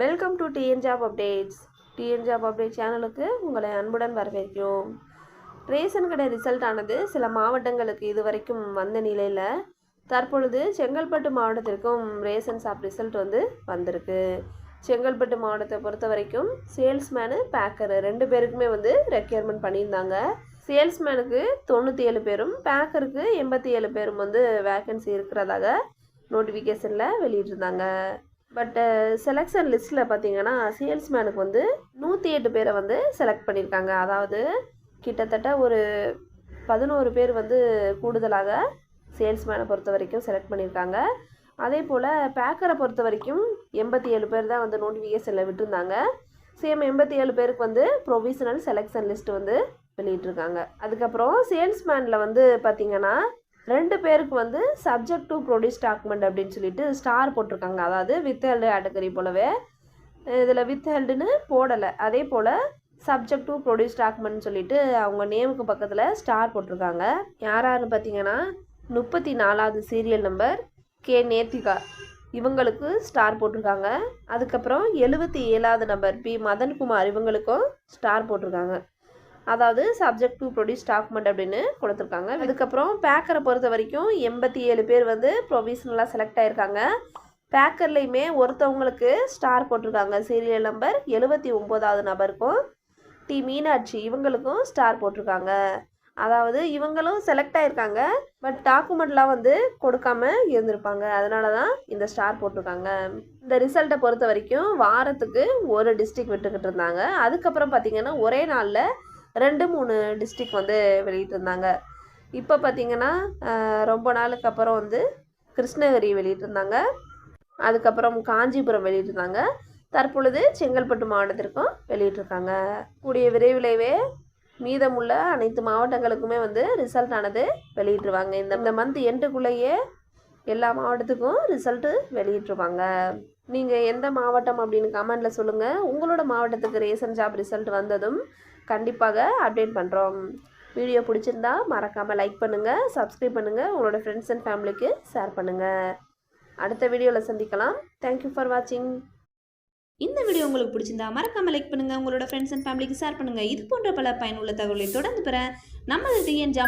Welcome to TN job updates TN job update சேனலுக்கு உங்களை அன்புடன் வரவேற்கிறோம். ரேஷன் கடை ரிசல்ட் ஆனது சில மாவட்டங்களுக்கு இதுவரைக்கும் வந்த நிலையில் தற்பொழுது செங்கல்பட்டு மாவட்டத்திற்கும் ரேஷன் ஷாப் ரிசல்ட் வந்து வந்திருக்கு. செங்கல்பட்டு மாவட்டத்தை பொறுத்த வரைக்கும் சேல்ஸ்மேனு பேக்கரு ரெண்டு பேருக்குமே வந்து ரெக்யர்மெண்ட் பண்ணியிருந்தாங்க. சேல்ஸ்மேனுக்கு தொண்ணூற்றி ஏழு பேரும் பேக்கருக்கு எண்பத்தி ஏழு பேரும் வந்து வேக்கன்சி இருக்கிறதாக நோட்டிஃபிகேஷனில் வெளியிட்டிருந்தாங்க. பட்டு செலெக்ஷன் uh, லிஸ்ட்டில் பார்த்தீங்கன்னா சேல்ஸ்மேனுக்கு வந்து நூற்றி எட்டு பேரை வந்து செலக்ட் பண்ணியிருக்காங்க அதாவது கிட்டத்தட்ட ஒரு பதினோரு பேர் வந்து கூடுதலாக சேல்ஸ்மேனை பொறுத்த வரைக்கும் செலக்ட் பண்ணியிருக்காங்க அதே போல் பேக்கரை பொறுத்த வரைக்கும் எண்பத்தி ஏழு பேர் தான் வந்து நோட்டிஃபிகேஷனில் விட்டுருந்தாங்க. சேம் எண்பத்தி ஏழு பேருக்கு வந்து ப்ரொவிஷனல் செலெக்ஷன் லிஸ்ட் வந்து வெளியிட்டிருக்காங்க. அதுக்கப்புறம் சேல்ஸ்மேனில் வந்து பார்த்திங்கன்னா ரெண்டு பேருக்கு வந்து சப்ஜெக்ட் டு ப்ரொடியூஸ் டாக்குமெண்ட் அப்படின்னு சொல்லிட்டு ஸ்டார் போட்டிருக்காங்க. அதாவது வித் ஹெல்டு கேட்டகரி போலவே இதில் வித் ஹெல்டுன்னு போடலை. அதே போல் சப்ஜெக்ட் டு ப்ரொடியூஸ் டாக்குமெண்ட் சொல்லிட்டு அவங்க நேமுக்கு பக்கத்தில் ஸ்டார் போட்டிருக்காங்க. யார் பார்த்தீங்கன்னா முப்பத்தி நாலாவது சீரியல் நம்பர் கே. நேத்திகா. இவங்களுக்கு ஸ்டார் போட்டிருக்காங்க. அதுக்கப்புறம் எழுபத்தி ஏழாவது நம்பர் பி. மதன்குமார் இவங்களுக்கும் ஸ்டார் போட்டிருக்காங்க. அதாவது சப்ஜெக்ட் டு ப்ரொடியூஸ் டாக்குமெண்ட் அப்படின்னு கொடுத்துருக்காங்க. அதுக்கப்புறம் பேக்கரை பொறுத்த வரைக்கும் எண்பத்தி ஏழு பேர் வந்து ப்ரொவிஷனலாக செலக்ட் ஆயிருக்காங்க. பேக்கர்லேயுமே ஒருத்தவங்களுக்கு ஸ்டார் போட்டிருக்காங்க. சீரியல் நம்பர் எழுபத்தி ஒம்போதாவது நபருக்கும் டி மீனாட்சி இவங்களுக்கும் ஸ்டார் போட்டிருக்காங்க. அதாவது இவங்களும் செலக்ட் ஆயிருக்காங்க. பட் டாக்குமெண்ட்லாம் வந்து கொடுக்காம இருந்திருப்பாங்க. அதனால தான் இந்த ஸ்டார் போட்டிருக்காங்க. இந்த ரிசல்ட்டை பொறுத்த வரைக்கும் வாரத்துக்கு ஒரு டிஸ்ட்ரிக் விட்டுக்கிட்டு இருந்தாங்க. அதுக்கப்புறம் பார்த்தீங்கன்னா ஒரே நாளில் ரெண்டு மூணு டிஸ்ட்ரிக் வந்து வெளியிட்டிருந்தாங்க. இப்போ பார்த்தீங்கன்னா ரொம்ப நாளுக்கு அப்புறம் வந்து கிருஷ்ணகிரி வெளியிட்டிருந்தாங்க. அதுக்கப்புறம் காஞ்சிபுரம் வெளியிட்டிருந்தாங்க. தற்பொழுது செங்கல்பட்டு மாவட்டத்திற்கும் வெளியிட்டிருக்காங்க. கூடிய விரைவிலேயே மீதமுள்ள அனைத்து மாவட்டங்களுக்குமே வந்து ரிசல்ட் ஆனது வெளியிட்டுருவாங்க. இந்த இந்த மந்த் எண்டுக்குள்ளேயே எல்லா மாவட்டத்துக்கும் ரிசல்ட்டு வெளியிட்டுருவாங்க நீங்கள் எந்த மாவட்டம் அப்படின்னு கமெண்டில் சொல்லுங்கள் உங்களோட மாவட்டத்துக்கு ரேஷன் ஜாப் ரிசல்ட் வந்ததும் கண்டிப்பாக அப்டேட் பண்ணுறோம் வீடியோ பிடிச்சிருந்தா மறக்காமல் லைக் பண்ணுங்கள் சப்ஸ்கிரைப் பண்ணுங்கள் உங்களோட ஃப்ரெண்ட்ஸ் அண்ட் ஃபேமிலிக்கு ஷேர் பண்ணுங்கள் அடுத்த வீடியோவில் சந்திக்கலாம். தேங்க்யூ ஃபார் வாட்சிங் இந்த வீடியோ உங்களுக்கு பிடிச்சிருந்தா மறக்காமல் லைக் பண்ணுங்கள் உங்களோட ஃப்ரெண்ட்ஸ் அண்ட் ஃபேமிலிக்கு ஷேர் பண்ணுங்கள் இது போன்ற பல பயனுள்ள தகவலை தொடர்ந்து பெற நம்ம டிஎன் ஜாப்